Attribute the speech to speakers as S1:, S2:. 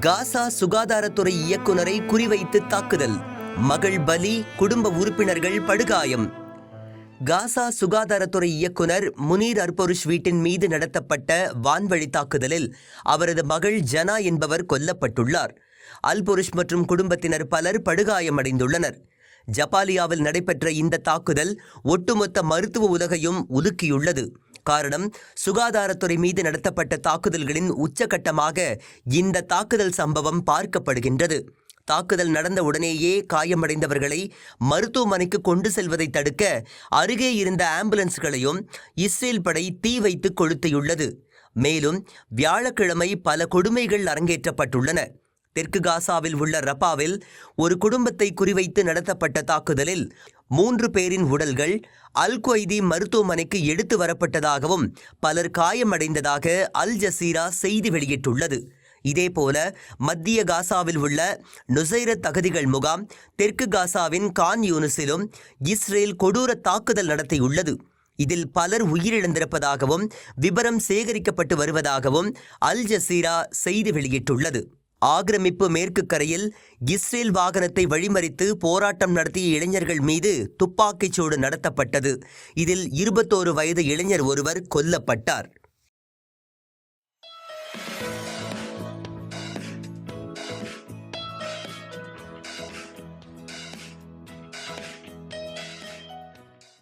S1: காசா சுகாதாரத்துறை இயக்குனரை குறிவைத்து தாக்குதல். மகள் பலி குடும்ப உறுப்பினர்கள் படுகாயம். காசா சுகாதாரத்துறை இயக்குனர் முனீர் அர்பருஷ் வீட்டின் மீது நடத்தப்பட்ட வான்வழி தாக்குதலில் அவரது மகள் ஜனா என்பவர் கொல்லப்பட்டுள்ளார். அல்பொருஷ் மற்றும் குடும்பத்தினர் பலர் படுகாயமடைந்துள்ளனர். ஜப்பாலியாவில் நடைபெற்ற இந்த தாக்குதல் ஒட்டுமொத்த மருத்துவ உலகையும் உலுக்கியுள்ளது. காரணம் சுகாதாரத்துறை மீது நடத்தப்பட்ட தாக்குதல்களின் உச்சகட்டமாக இந்த தாக்குதல் சம்பவம் பார்க்கப்படுகின்றது. தாக்குதல் நடந்த உடனேயே காயமடைந்தவர்களை மருத்துவமனைக்கு கொண்டு செல்வதை தடுக்க அருகே இருந்த ஆம்புலன்ஸ்களையும் இஸ்ரேல் படை தீ வைத்து கொளுத்தியுள்ளது. மேலும் வியாழக்கிழமை பல கொடுமைகள் அரங்கேற்றப்பட்டுள்ளன. தெற்கு காசாவில் உள்ள ரப்பாவில் ஒரு குடும்பத்தை குறிவைத்து நடத்தப்பட்ட தாக்குதலில் மூன்று பேரின் உடல்கள் அல் கொய்தி மருத்துவமனைக்கு எடுத்து வரப்பட்டதாகவும் பலர் காயமடைந்ததாக அல் ஜசீரா செய்தி வெளியிட்டுள்ளது. இதேபோல மத்திய காசாவில் உள்ள நுசைரத் தகுதிகள் முகாம் தெற்கு காசாவின் கான் யூனிஸிலும் இஸ்ரேல் கொடூர தாக்குதல் நடத்தியுள்ளது. இதில் பலர் உயிரிழந்திருப்பதாகவும் விபரம் சேகரிக்கப்பட்டு வருவதாகவும் அல் ஜசீரா செய்தி வெளியிட்டுள்ளது. ஆக்கிரமிப்பு மேற்கு கரையில் இஸ்ரேல் வாகனத்தை வழிமறித்து போராட்டம் நடத்திய இளைஞர்கள் மீது துப்பாக்கிச் சூடு நடத்தப்பட்டது. இதில் இருபத்தோரு வயது இளைஞர் ஒருவர் கொல்லப்பட்டார்.